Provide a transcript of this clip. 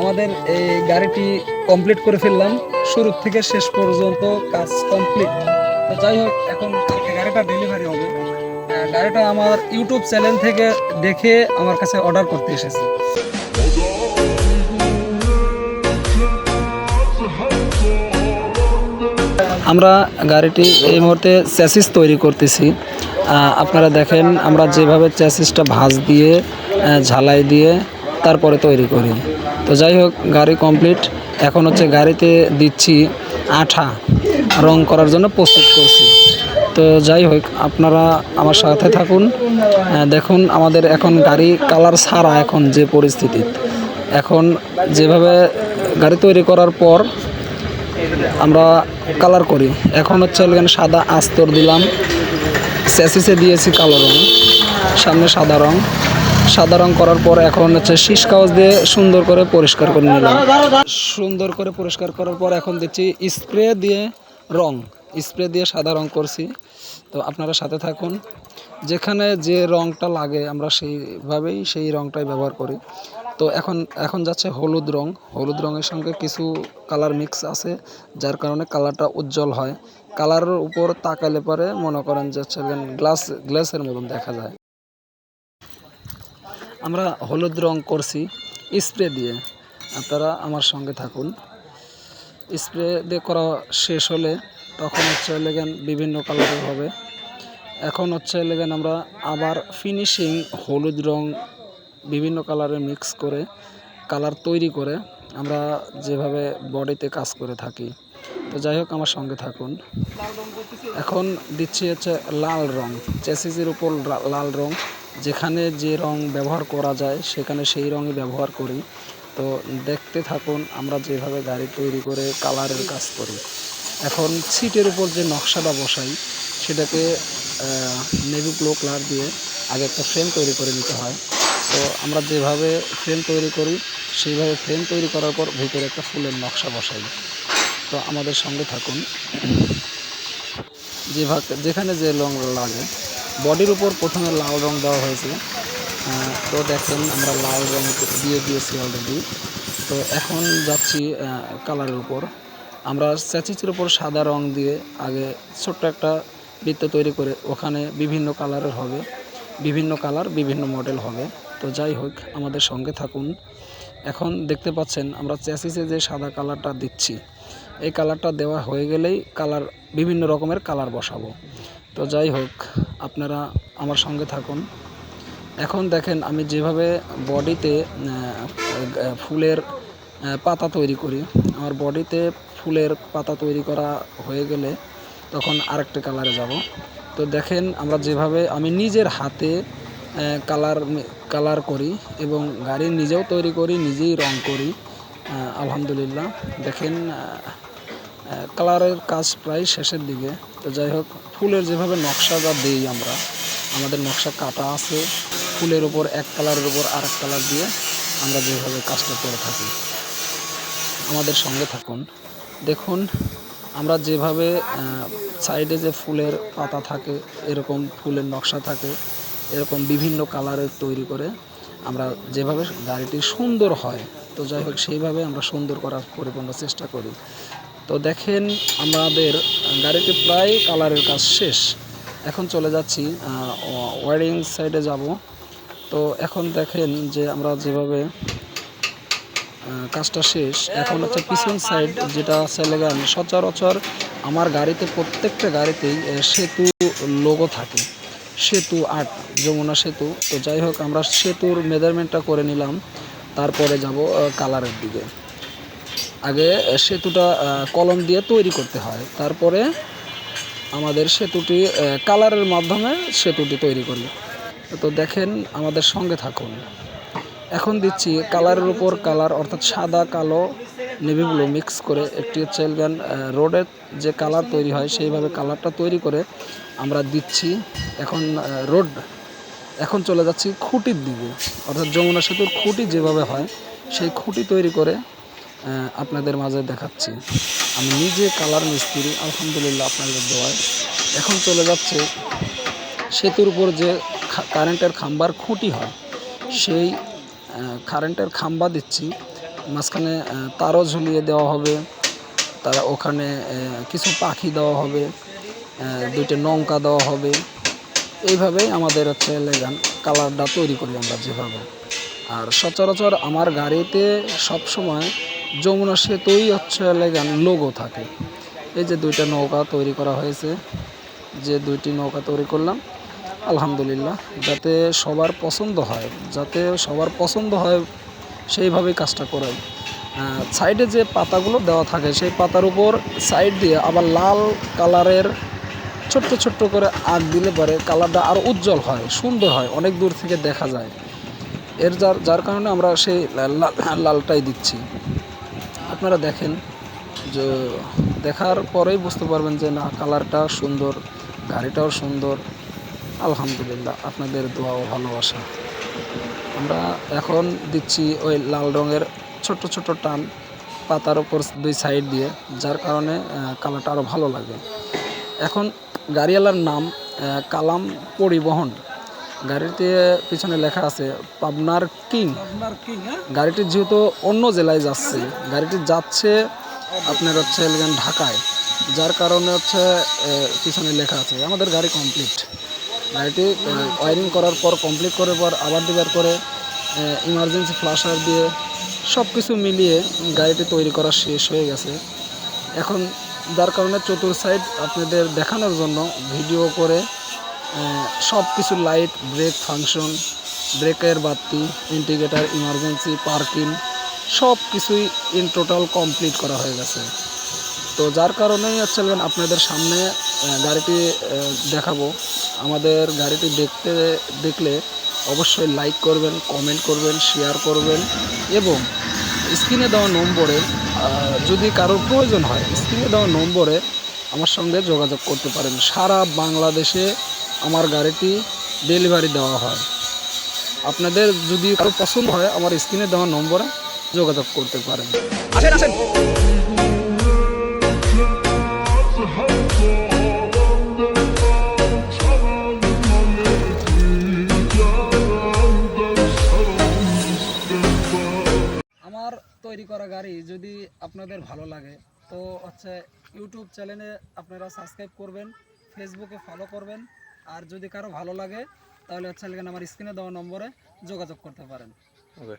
আমাদের এই গাড়িটি কমপ্লিট করে ফেললাম। শুরু থেকে শেষ পর্যন্ত কাজ কমপ্লিট তো যাই হোক, এখন গাড়িটা ডেলিভারি হবে। গাড়িটা আমার ইউটিউব চ্যানেল থেকে দেখে আমার কাছে অর্ডার করতে এসেছে। আমরা গাড়িটি এই মুহূর্তে চ্যাসিস তৈরি করতেছি। আপনারা দেখেন, আমরা যেভাবে চ্যাসিসটা ভাঁজ দিয়ে ঝালাই দিয়ে তারপরে তৈরি করি। তো যাই হোক, গাড়ি কমপ্লিট এখন হচ্ছে গাড়িতে দিচ্ছি আঠা। রং করার জন্য প্রস্তুত করছি। তো যাই হোক, আপনারা আমার সাথে থাকুন। দেখুন, আমাদের এখন গাড়ি কালার ছাড়া এখন যে পরিস্থিতি। এখন যেভাবে গাড়ি তৈরি করার পর আমরা কালার করি। এখন হচ্ছে এখানে সাদা আস্তর দিলাম। স্যাসিসে দিয়েছি কালো রং, সামনে সাদা রং। সাদা রং করার পর এখন হচ্ছে শীষ কাগজ দিয়ে সুন্দর করে পরিষ্কার করে নিলাম। সুন্দর করে পরিষ্কার করার পর এখন দিচ্ছি স্প্রে দিয়ে রং। স্প্রে দিয়ে সাদা রং করছি। তো আপনারা সাথে থাকুন। যেখানে যে রংটা লাগে, আমরা সেইভাবেই সেই রংটাই ব্যবহার করি। তো এখন এখন যাচ্ছে হলুদ রং। হলুদ রঙের সঙ্গে কিছু কালার মিক্স আছে, যার কারণে কালারটা উজ্জ্বল হয়। কালারের উপর তাকালে পরে মনে করেন যে গ্লাস গ্লাসের মতন দেখা যায়। আমরা হলুদ রং করছি, স্প্রে দিয়ে। আপনারা আমার সঙ্গে থাকুন। স্প্রে দিয়ে করা শেষ হলে তখন হচ্ছে লেগেন বিভিন্ন কালারের হবে। এখন হচ্ছে লেগেন আমরা আবার ফিনিশিং হলুদ রং বিভিন্ন কালারে মিক্স করে কালার তৈরি করে আমরা যেভাবে বডিতে কাজ করে থাকি। তো যাই হোক, আমার সঙ্গে থাকুন। এখন দিচ্ছি হচ্ছে লাল রং, চেসিসের উপর লাল রং। যেখানে যে রং ব্যবহার করা যায়, সেখানে সেই রঙই ব্যবহার করি। তো দেখতে থাকুন, আমরা যেভাবে গাড়ি তৈরি করে কালারের কাজ করি। এখন সিটের উপর যে নকশাটা বসাই, সেটাকে নেভি ব্লু কালার দিয়ে আগে একটা ফ্রেম তৈরি করে নিতে হয়। তো আমরা যেভাবে ফ্রেম তৈরি করি, সেইভাবে ফ্রেম তৈরি করার পর ভিতরে একটা ফুলের নকশা বসাই। তো আমাদের সঙ্গে থাকুন। যেভাবে, যেখানে যে রং লাগে বডির উপর প্রথমে লাল রং দেওয়া হয়েছে তো দেখেন আমরা লাল রং দিয়ে দিয়েছি অলরেডি তো এখন যাচ্ছি কালারের উপর। আমরা স্যাচিসের উপর সাদা রং দিয়ে আগে ছোট্ট একটা বৃত্ত তৈরি করে ওখানে বিভিন্ন কালারের হবে, বিভিন্ন কালার বিভিন্ন মডেল হবে। তো যাই হোক, আমাদের সঙ্গে থাকুন। এখন দেখতে পাচ্ছেন, আমরা চ্যাসিসে যে সাদা কালারটা দিচ্ছি, এই কালারটা দেওয়া হয়ে গেলেই কালার বিভিন্ন রকমের কালার বসাবো। তো যাই হোক, আপনারা আমার সঙ্গে থাকুন। এখন দেখেন, আমি যেভাবে বডিতে ফুলের পাতা তৈরি করি, আমার বডিতে ফুলের পাতা তৈরি করা হয়ে গেলে তখন আরেকটা কালারে যাব। তো দেখেন, আমরা যেভাবে, আমি নিজের হাতে কালার কালার করি এবং গাড়ি নিজেও তৈরি করি, নিজেই রং করি আলহামদুলিল্লাহ। দেখেন কালারের কাজ প্রায় শেষের দিকে। তো যাই হোক, ফুলের যেভাবে নকশা নকশাটা দেই আমরা, আমাদের নকশা কাটা আছে। ফুলের উপর এক কালারের উপর আর এক কালার দিয়ে আমরা যেভাবে কাজটা করে থাকি। আমাদের সঙ্গে থাকুন। দেখুন, আমরা যেভাবে সাইডে যে ফুলের পাতা থাকে, এরকম ফুলের নকশা থাকে, এরকম বিভিন্ন কালারের তৈরি করে আমরা যেভাবে গাড়িটি সুন্দর হয়, তো যাই হোক, সেইভাবে আমরা সুন্দর করার পরিপূর্ণ চেষ্টা করি। তো দেখেন আমাদের গাড়িতে প্রায় কালারের কাজ শেষ। এখন চলে যাচ্ছি ওয়ারিং সাইডে যাব। তো এখন দেখেন যে আমরা যেভাবে কাজটা শেষ, এখন হচ্ছে পিছন সাইড যেটা আছে লেগান সচরাচর আমার গাড়িতে প্রত্যেকটা গাড়িতেই সেতু লোগো থাকে। সেতু আট, যমুনা সেতু। তো যাই হোক, আমরা সেতুর মেজারমেন্টটা করে নিলাম, তারপরে যাব কালারের দিকে। আগে সেতুটা কলম দিয়ে তৈরি করতে হয়। তারপরে আমাদের সেতুটি কালারের মাধ্যমে সেতুটি তৈরি করি তো দেখেন, আমাদের সঙ্গে থাকুন। এখন দিচ্ছি কালারের উপর কালার, অর্থাৎ সাদা, কালো নেভি ব্লু মিক্স করে একটি হচ্ছে গান রোডের যে কালার তৈরি হয়, সেইভাবে কালারটা তৈরি করে আমরা দিচ্ছি এখন রোড এখন চলে যাচ্ছি খুঁটির দিকে, অর্থাৎ যমুনা সেতুর খুঁটি যেভাবে হয়, সেই খুঁটি তৈরি করে আপনাদের মাঝে দেখাচ্ছি। আমি নিজে কালার মিস্ত্রি, আলহামদুলিল্লাহ আপনাদের দেওয়ায় এখন চলে যাচ্ছে সেতুর উপর যে কারেন্টের খাম্বার খুঁটি হয়, সেই কারেন্টের খাম্বা দিচ্ছি। মাঝখানে তারও ঝুলিয়ে দেওয়া হবে, তারা ওখানে কিছু পাখি দেওয়া হবে দুইটা নৌকা দেওয়া হবে। এইভাবেই আমাদের হচ্ছে লেগান কালারটা তৈরি করি আমরা যেভাবে। আর সচরাচর আমার গাড়িতে সব সময় যমুনা সেতুই হচ্ছে লেগান লোগো থাকে। এই যে দুইটা নৌকা তৈরি করা হয়েছে, যে দুইটি নৌকা তৈরি করলাম, আলহামদুলিল্লাহ, যাতে সবার পছন্দ হয়, যাতে সবার পছন্দ হয় সেইভাবেই কাজটা করাই। সাইডে যে পাতাগুলো দেওয়া থাকে, সেই পাতার উপর সাইড দিয়ে আবার লাল কালারের ছোট্ট ছোট্ট করে আগ দিলে পরে কালারটা আরও উজ্জ্বল হয়, সুন্দর হয়, অনেক দূর থেকে দেখা যায়। এর যার যার কারণে আমরা সেই লাল- লালটাই দিচ্ছি। আপনারা দেখেন যে দেখার পরেই বুঝতে পারবেন যে না, কালারটা সুন্দর, গাড়িটাও সুন্দর। আলহামদুলিল্লাহ, আপনাদের দোয়া ও ভালোবাসা। আমরা এখন দিচ্ছি ওই লাল রঙের ছোট ছোট টান পাতার ওপর দুই সাইড দিয়ে, যার কারণে কালারটা আরও ভালো লাগে এখন গাড়িওয়ালার নাম কালাম পরিবহন। গাড়িতে পিছনে লেখা আছে পাবনার কিং। হ্যাঁ? গাড়িটি যেহেতু অন্য জেলায় যাচ্ছে গাড়িটি যাচ্ছে আপনার হচ্ছে ঢাকায়। যার কারণে হচ্ছে পিছনে লেখা আছে আমাদের গাড়ি কমপ্লিট গাড়িটি ওয়ারিং করার পর কমপ্লিট করার পর আবার দুবার করে ইমার্জেন্সি ফ্লাশার দিয়ে সব কিছু মিলিয়ে গাড়িটি তৈরি করা শেষ হয়ে গেছে। এখন যার কারণে চতুর সাইড আপনাদের দেখানোর জন্য ভিডিও করে সব কিছু লাইট ব্রেক ফাংশন ব্রেকের বাতি ইন্ডিকেটার ইমার্জেন্সি পার্কিং সব কিছুই ইন টোটাল কমপ্লিট করা হয়ে গেছে। তো যার কারণেই হচ্ছে আপনাদের সামনে গাড়িটি দেখাবো। আমাদের গাড়িটি দেখতে, দেখলে অবশ্যই লাইক করবেন কমেন্ট করবেন শেয়ার করবেন এবং স্ক্রিনে দেওয়া নম্বরে যদি কারোর প্রয়োজন হয় স্ক্রিনে দেওয়া নম্বরে আমার সঙ্গে যোগাযোগ করতে পারেন। সারা বাংলাদেশে আমার গাড়িটি ডেলিভারি দেওয়া হয়। আপনাদের যদি কারও পছন্দ হয় আমার স্ক্রিনে দেওয়া নম্বরে যোগাযোগ করতে পারেন। আসেন আসেন। আমার তৈরি করা গাড়ি যদি আপনাদের ভালো লাগে তো হচ্ছে ইউটিউব চ্যানেলে আপনারা সাবস্ক্রাইব করবেন ফেসবুকে ফলো করবেন। আর যদি কারও ভালো লাগে, তাহলে হচ্ছে আমার স্ক্রিনে দেওয়া নম্বরে যোগাযোগ করতে পারেন। ওকে।